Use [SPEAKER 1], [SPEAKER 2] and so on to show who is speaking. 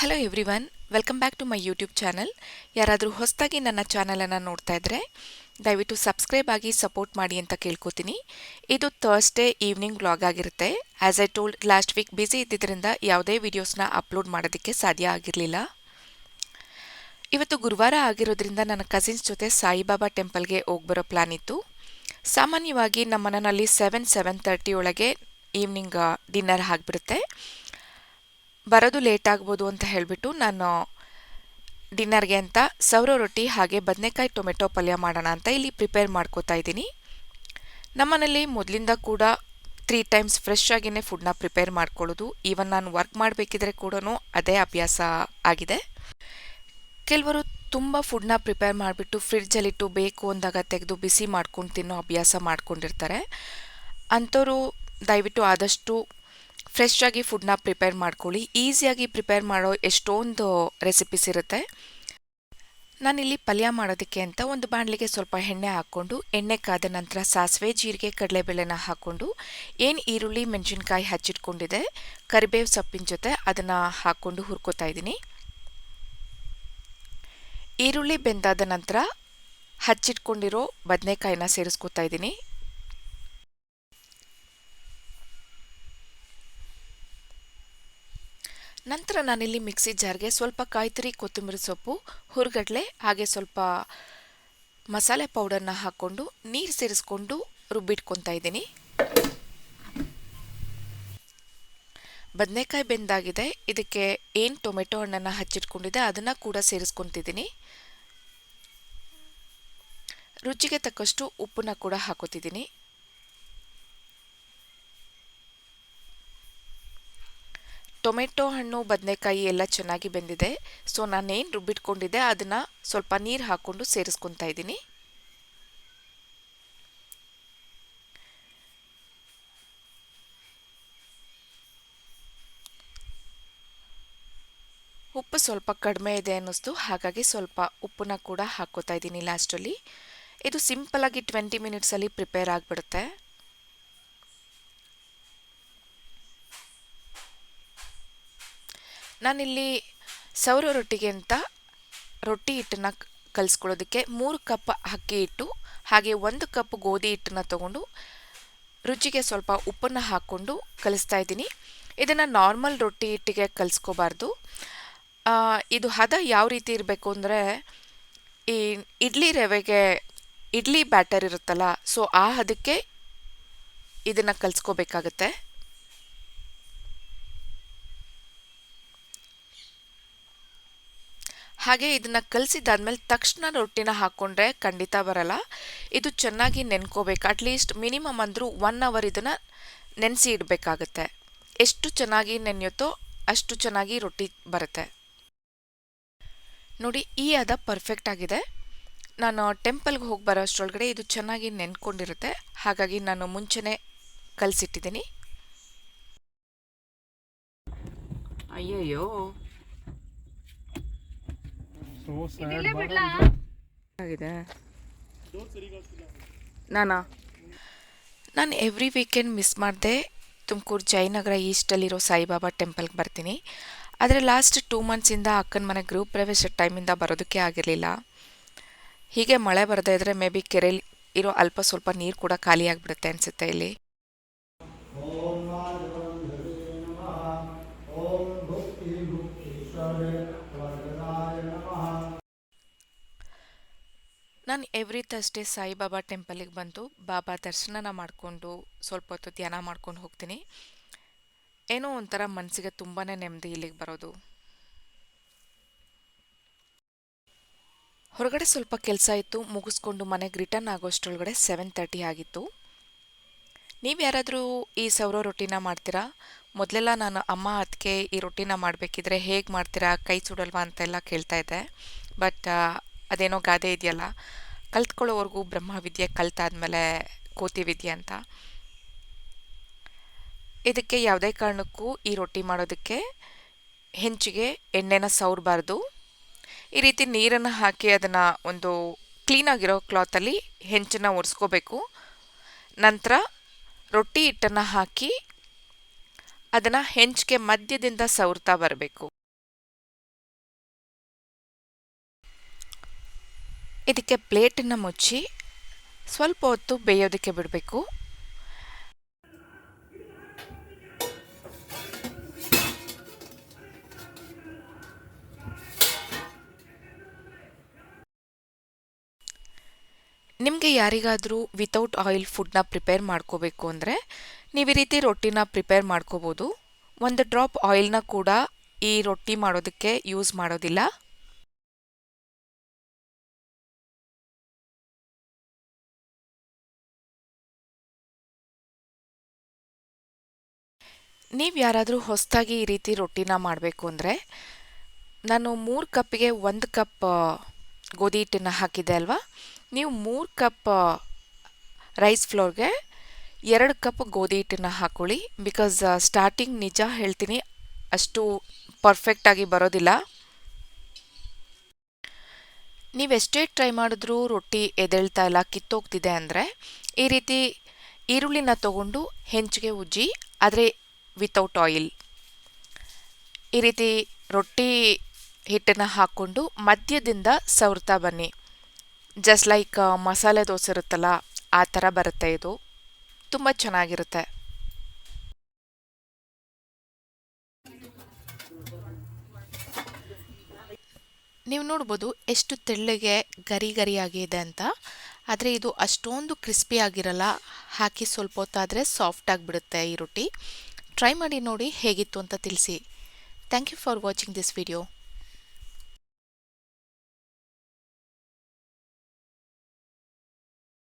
[SPEAKER 1] Hello everyone welcome back to my YouTube channel ಯಾರಾದರೂ ಹೊಸದಾಗಿ ನನ್ನ ಚಾನಲನ್ನು ನೋಡ್ತಾ ಇದ್ದರೆ ದಯವಿಟ್ಟು ಸಬ್ಸ್ಕ್ರೈಬ್ ಆಗಿ ಸಪೋರ್ಟ್ ಮಾಡಿ ಅಂತ ಕೇಳ್ಕೊತೀನಿ. ಇದು ಥರ್ಸ್ಡೇ ಈವ್ನಿಂಗ್ ವ್ಲಾಗ್ ಆಗಿರುತ್ತೆ. As I told last week busy ಇದ್ದಿದ್ದರಿಂದ ಯಾವುದೇ ವೀಡಿಯೋಸ್ನ ಅಪ್ಲೋಡ್ ಮಾಡೋದಕ್ಕೆ ಸಾಧ್ಯ ಆಗಿರಲಿಲ್ಲ. ಇವತ್ತು ಗುರುವಾರ ಆಗಿರೋದ್ರಿಂದ ನನ್ನ ಕಸಿನ್ಸ್ ಜೊತೆ ಸಾಯಿಬಾಬಾ ಟೆಂಪಲ್ಗೆ ಹೋಗ್ಬರೋ ಪ್ಲ್ಯಾನ್ ಇತ್ತು. ಸಾಮಾನ್ಯವಾಗಿ ನಮ್ಮ ಮನೆಯಲ್ಲಿ ಸೆವೆನ್ ಸೆವೆನ್ ತರ್ಟಿ ಒಳಗೆ ಈವ್ನಿಂಗ್ ಡಿನ್ನರ್ ಆಗಿಬಿಡುತ್ತೆ. ಬರೋದು ಲೇಟ್ ಆಗ್ಬೋದು ಅಂತ ಹೇಳಿಬಿಟ್ಟು ನಾನು ಡಿನ್ನರ್ಗೆ ಅಂತ ಸೌರ ರೊಟ್ಟಿ ಹಾಗೆ ಬದನೆಕಾಯಿ ಟೊಮೆಟೊ ಪಲ್ಯ ಮಾಡೋಣ ಅಂತ ಇಲ್ಲಿ ಪ್ರಿಪೇರ್ ಮಾಡ್ಕೋತಾ ಇದ್ದೀನಿ. ನಮ್ಮನೇಲಿ ಮೊದಲಿಂದ ಕೂಡ ತ್ರೀ ಟೈಮ್ಸ್ ಫ್ರೆಶ್ ಆಗಿನೇ ಫುಡ್ನ ಪ್ರಿಪೇರ್ ಮಾಡ್ಕೊಳ್ಳೋದು. ಈವನ್ ನಾನು ವರ್ಕ್ ಮಾಡಬೇಕಿದ್ರೆ ಕೂಡ ಅದೇ ಅಭ್ಯಾಸ ಆಗಿದೆ. ಕೆಲವರು ತುಂಬ ಫುಡ್ನ ಪ್ರಿಪೇರ್ ಮಾಡಿಬಿಟ್ಟು ಫ್ರಿಡ್ಜಲ್ಲಿಟ್ಟು ಬೇಕು ಅಂದಾಗ ತೆಗೆದು ಬಿಸಿ ಮಾಡ್ಕೊಂಡು ತಿನ್ನೋ ಅಭ್ಯಾಸ ಮಾಡ್ಕೊಂಡಿರ್ತಾರೆ. ಅಂಥವರು ದಯವಿಟ್ಟು ಆದಷ್ಟು ಫ್ರೆಶ್ ಆಗಿ ಫುಡ್ನ ಪ್ರಿಪೇರ್ ಮಾಡ್ಕೊಳ್ಳಿ. ಈಸಿಯಾಗಿ ಪ್ರಿಪೇರ್ ಮಾಡೋ ಎಷ್ಟೊಂದು ರೆಸಿಪೀಸ್ ಇರುತ್ತೆ. ನಾನಿಲ್ಲಿ ಪಲ್ಯ ಮಾಡೋದಕ್ಕೆ ಅಂತ ಒಂದು ಬಾಣಲಿಗೆ ಸ್ವಲ್ಪ ಎಣ್ಣೆ ಹಾಕ್ಕೊಂಡು, ಎಣ್ಣೆ ಕಾದ ನಂತರ ಸಾಸಿವೆ, ಜೀರಿಗೆ, ಕಡಲೆಬೇಳೆನ ಹಾಕ್ಕೊಂಡು, ಏನು ಈರುಳ್ಳಿ, ಮೆಣಸಿನ್ಕಾಯಿ ಹಚ್ಚಿಟ್ಕೊಂಡಿದೆ, ಕರಿಬೇವು ಸೊಪ್ಪಿನ ಜೊತೆ ಅದನ್ನು ಹಾಕ್ಕೊಂಡು ಹುರ್ಕೋತಾ ಇದ್ದೀನಿ. ಈರುಳ್ಳಿ ಬೆಂದಾದ ನಂತರ ಹಚ್ಚಿಟ್ಕೊಂಡಿರೋ ಬದನೆಕಾಯಿನ ಸೇರಿಸ್ಕೊತಾ ಇದ್ದೀನಿ. ನಂತರ ನಾನಿಲ್ಲಿ ಮಿಕ್ಸಿ ಜಾರ್ಗೆ ಸ್ವಲ್ಪ ಕಾಯ್ತರಿ ಕೊತ್ತಂಬರಿ ಸೊಪ್ಪು, ಹುರ್ಗಡ್ಲೆ, ಹಾಗೆ ಸ್ವಲ್ಪ ಮಸಾಲೆ ಪೌಡರ್ನ ಹಾಕ್ಕೊಂಡು ನೀರು ಸೇರಿಸ್ಕೊಂಡು ರುಬ್ಬಿಟ್ಕೊತಾ ಇದ್ದೀನಿ. ಬದನೆಕಾಯಿ ಬೆಂದಾಗಿದೆ. ಇದಕ್ಕೆ ಏನು ಟೊಮೆಟೊ ಹಣ್ಣನ್ನು ಹಚ್ಚಿಟ್ಕೊಂಡಿದೆ ಅದನ್ನು ಕೂಡ ಸೇರಿಸ್ಕೊತಿದ್ದೀನಿ. ರುಚಿಗೆ ತಕ್ಕಷ್ಟು ಉಪ್ಪನ್ನ ಕೂಡ ಹಾಕೋತಿದ್ದೀನಿ. ಟೊಮೆಟೊ ಹಣ್ಣು, ಬದನೆಕಾಯಿ ಎಲ್ಲ ಚೆನ್ನಾಗಿ ಬೆಂದಿದೆ. ಸೊ ನಾನೇನು ರುಬ್ಬಿಟ್ಕೊಂಡಿದ್ದೆ, ಅದನ್ನು ಸ್ವಲ್ಪ ನೀರು ಹಾಕ್ಕೊಂಡು ಸೇರಿಸ್ಕೊತಾ ಇದ್ದೀನಿ. ಉಪ್ಪು ಸ್ವಲ್ಪ ಕಡಿಮೆ ಇದೆ ಅನ್ನಿಸ್ತು. ಹಾಗಾಗಿ ಸ್ವಲ್ಪ ಉಪ್ಪನ್ನ ಕೂಡ ಹಾಕೋತಾ ಇದ್ದೀನಿ ಲಾಸ್ಟಲ್ಲಿ. ಇದು ಸಿಂಪಲಾಗಿ ಟ್ವೆಂಟಿ ಮಿನಿಟ್ಸಲ್ಲಿ ಪ್ರಿಪೇರ್ ಆಗಿಬಿಡುತ್ತೆ. ನಾನಿಲ್ಲಿ ಸೌರ ರೊಟ್ಟಿಗೆ ಅಂತ ರೊಟ್ಟಿ ಹಿಟ್ಟನ್ನ ಕಲಿಸ್ಕೊಳ್ಳೋದಕ್ಕೆ ಮೂರು ಕಪ್ ಅಕ್ಕಿ ಹಿಟ್ಟು, ಹಾಗೆ ಒಂದು ಕಪ್ ಗೋಧಿ ಹಿಟ್ಟನ್ನು ತಗೊಂಡು ರುಚಿಗೆ ಸ್ವಲ್ಪ ಉಪ್ಪನ್ನು ಹಾಕ್ಕೊಂಡು ಕಲಿಸ್ತಾ ಇದ್ದೀನಿ. ಇದನ್ನು ನಾರ್ಮಲ್ ರೊಟ್ಟಿ ಹಿಟ್ಟಿಗೆ ಕಲಿಸ್ಕೋಬಾರ್ದು. ಇದು ಹದ ಯಾವ ರೀತಿ ಇರಬೇಕು ಅಂದರೆ ಈ ಇಡ್ಲಿ ರವೆಗೆ ಇಡ್ಲಿ ಬ್ಯಾಟರ್ ಇರುತ್ತಲ್ಲ, ಸೊ ಆ ಹದಕ್ಕೆ ಇದನ್ನು ಕಲಿಸ್ಕೋಬೇಕಾಗತ್ತೆ. ಹಾಗೆ ಇದನ್ನು ಕಲಸಿದ್ದಾದ್ಮೇಲೆ ತಕ್ಷಣ ರೊಟ್ಟಿನ ಹಾಕ್ಕೊಂಡ್ರೆ ಖಂಡಿತ ಬರಲ್ಲ. ಇದು ಚೆನ್ನಾಗಿ ನೆನ್ಕೋಬೇಕು. ಅಟ್ಲೀಸ್ಟ್ ಮಿನಿಮಮ್ ಅಂದರೂ ಒನ್ ಅವರ್ ಇದನ್ನು ನೆನೆಸಿ ಇಡಬೇಕಾಗತ್ತೆ. ಎಷ್ಟು ಚೆನ್ನಾಗಿ ನೆನೆಯುತ್ತೋ ಅಷ್ಟು ಚೆನ್ನಾಗಿ ರೊಟ್ಟಿ ಬರುತ್ತೆ. ನೋಡಿ, ಈ ಅದ ಪರ್ಫೆಕ್ಟ್ ಆಗಿದೆ. ನಾನು ಟೆಂಪಲ್ಗೆ ಹೋಗಿ ಬರೋ ಅಷ್ಟರೊಳಗಡೆ ಇದು ಚೆನ್ನಾಗಿ ನೆನ್ಕೊಂಡಿರುತ್ತೆ. ಹಾಗಾಗಿ ನಾನು ಮುಂಚೆನೇ ಕಲಸಿಟ್ಟಿದ್ದೀನಿ.
[SPEAKER 2] ಅಯ್ಯಯ್ಯೋ.
[SPEAKER 1] ಆಗಿದೆ. ನಾನಾ? ನಾನು ಎವ್ರಿ ವೀಕೆಂಡ್ ಮಿಸ್ ಮಾಡಿದೆ ತುಮಕೂರು ಜಯನಗರ ಈಸ್ಟಲ್ಲಿರೋ ಸಾಯಿಬಾಬಾ ಟೆಂಪಲ್ಗೆ ಬರ್ತೀನಿ. ಆದರೆ ಲಾಸ್ಟ್ ಟೂ ಮಂತ್ಸಿಂದ ಅಕ್ಕನ ಮನೆ ಗೃಹ ಪ್ರವೇಶ ಟೈಮಿಂದ ಬರೋದಕ್ಕೆ ಆಗಿರಲಿಲ್ಲ. ಹೀಗೆ ಮಳೆ ಬರದೇ ಇದ್ದರೆ ಮೇ ಬಿ ಕೆರೆಯಲ್ಲಿ ಇರೋ ಅಲ್ಪ ಸ್ವಲ್ಪ ನೀರು ಕೂಡ ಖಾಲಿಯಾಗಿಬಿಡುತ್ತೆ ಅನಿಸುತ್ತೆ ಇಲ್ಲಿ. ನಾನು ಎವ್ರಿ ಥರ್ಸ್ಡೇ ಸಾಯಿಬಾಬಾ ಟೆಂಪಲಿಗೆ ಬಂದು ಬಾಬಾ ದರ್ಶನನ ಮಾಡಿಕೊಂಡು ಸ್ವಲ್ಪ ಹೊತ್ತು ಧ್ಯಾನ ಮಾಡ್ಕೊಂಡು ಹೋಗ್ತೀನಿ. ಏನೋ ಒಂಥರ ಮನಸ್ಸಿಗೆ ತುಂಬಾ ನೆಮ್ಮದಿ ಇಲ್ಲಿಗೆ ಬರೋದು. ಹೊರಗಡೆ ಸ್ವಲ್ಪ ಕೆಲಸ ಇತ್ತು, ಮುಗಿಸ್ಕೊಂಡು ಮನೆಗೆ ರಿಟರ್ನ್ ಆಗೋಷ್ಟರೊಳಗಡೆ ಸೆವೆನ್ ತರ್ಟಿ ಆಗಿತ್ತು. ನೀವು ಯಾರಾದರೂ ಈ ಸೌರ ರೊಟ್ಟಿನ ಮಾಡ್ತೀರಾ? ಮೊದಲೆಲ್ಲ ನಾನು, ಅಮ್ಮ ಅದಕ್ಕೆ ಈ ರೊಟ್ಟಿನ ಮಾಡಬೇಕಿದ್ರೆ ಹೇಗೆ ಮಾಡ್ತೀರಾ? ಕೈ ಸುಡಲ್ವಾ? ಅಂತೆಲ್ಲ ಕೇಳ್ತಾ ಇದ್ದೆ. ಬಟ್ ಅದೇನೋ ಗಾದೆ ಇದೆಯಲ್ಲ, ಕಲ್ತ್ಕೊಳ್ಳೋವರೆಗೂ ಬ್ರಹ್ಮವಿದ್ಯೆ ಕಲ್ತಾದ್ಮೇಲೆ ಕೋತಿ ವಿದ್ಯೆ ಅಂತ. ಇದಕ್ಕೆ ಯಾವುದೇ ಕಾರಣಕ್ಕೂ ಈ ರೊಟ್ಟಿ ಮಾಡೋದಕ್ಕೆ ಹೆಂಚಿಗೆ ಎಣ್ಣೆನ ಸವರಬಾರ್ದು. ಈ ರೀತಿ ನೀರನ್ನು ಹಾಕಿ ಅದನ್ನು ಒಂದು ಕ್ಲೀನಾಗಿರೋ ಕ್ಲಾತಲ್ಲಿ ಹೆಂಚನ್ನು ಒರೆಸ್ಕೋಬೇಕು. ನಂತರ ರೊಟ್ಟಿ ಹಿಟ್ಟನ್ನು ಹಾಕಿ ಅದನ್ನು ಹೆಂಚಿಗೆ ಮಧ್ಯದಿಂದ ಸವರ್ತಾ ಬರಬೇಕು. ಇದಕ್ಕೆ ಪ್ಲೇಟನ್ನು ಮುಚ್ಚಿ ಸ್ವಲ್ಪ ಹೊತ್ತು ಬೇಯೋದಕ್ಕೆ ಬಿಡಬೇಕು. ನಿಮಗೆ ಯಾರಿಗಾದರೂ ವಿತೌಟ್ ಆಯಿಲ್ ಫುಡ್ನ ಪ್ರಿಪೇರ್ ಮಾಡ್ಕೋಬೇಕು ಅಂದರೆ ನೀವು ಈ ರೀತಿ ರೊಟ್ಟಿನ ಪ್ರಿಪೇರ್ ಮಾಡ್ಕೋಬೋದು. ಒಂದು ಡ್ರಾಪ್ ಆಯಿಲ್ನ ಕೂಡ ಈ ರೊಟ್ಟಿ ಮಾಡೋದಕ್ಕೆ ಯೂಸ್ ಮಾಡೋದಿಲ್ಲ. ನೀವು ಯಾರಾದರೂ ಹೊಸದಾಗಿ ಈ ರೀತಿ ರೊಟ್ಟಿನ ಮಾಡಬೇಕು ಅಂದರೆ ನಾನು ಮೂರು ಕಪ್ಗೆ ಒಂದು ಕಪ್ ಗೋಧಿ ಹಿಟ್ಟನ್ನು ಹಾಕಿದ್ದೆ ಅಲ್ವಾ? ನೀವು ಮೂರು ಕಪ್ ರೈಸ್ ಫ್ಲೋರ್ಗೆ ಎರಡು ಕಪ್ ಗೋಧಿ ಹಿಟ್ಟನ್ನು ಹಾಕೊಳ್ಳಿ, ಬಿಕಾಸ್ ಸ್ಟಾರ್ಟಿಂಗ್ ನಿಜ ಹೇಳ್ತೀನಿ ಅಷ್ಟು ಪರ್ಫೆಕ್ಟಾಗಿ ಬರೋದಿಲ್ಲ. ನೀವೆಷ್ಟೇ ಟ್ರೈ ಮಾಡಿದ್ರೂ ರೊಟ್ಟಿ ಎದೇಳ್ತಾ ಇಲ್ಲ, ಕಿತ್ತೋಗ್ತಿದೆ ಅಂದರೆ ಈ ರೀತಿ ಈರುಳ್ಳಿನ ತಗೊಂಡು ಹೆಂಚಿಗೆ ಉಜ್ಜಿ, ಆದರೆ ವಿತೌಟ್ ಆಯಿಲ್ ಈ ರೀತಿ ರೊಟ್ಟಿ ಹಿಟ್ಟನ್ನು ಹಾಕ್ಕೊಂಡು ಮಧ್ಯದಿಂದ ಸವರ್ತಾ ಬನ್ನಿ. ಜಸ್ಟ್ ಲೈಕ್ ಮಸಾಲೆ ದೋಸೆ ಇರುತ್ತಲ್ಲ, ಆ ಥರ ಬರುತ್ತೆ ಇದು. ತುಂಬ ಚೆನ್ನಾಗಿರುತ್ತೆ. ನೀವು ನೋಡ್ಬೋದು ಎಷ್ಟು ತೆಳ್ಳಗೆ ಗರಿ ಗರಿಯಾಗಿದೆ ಅಂತ. ಆದರೆ ಇದು ಅಷ್ಟೊಂದು ಕ್ರಿಸ್ಪಿ ಆಗಿರಲ್ಲ, ಹಾಕಿ ಸ್ವಲ್ಪ ಹೊತ್ತಾದರೆ ಸಾಫ್ಟ್ ಆಗಿಬಿಡುತ್ತೆ ಈ ರೊಟ್ಟಿ. ಟ್ರೈ ಮಾಡಿ ನೋಡಿ ಹೇಗಿತ್ತು ಅಂತ ತಿಳಿಸಿ. Thank you for watching this video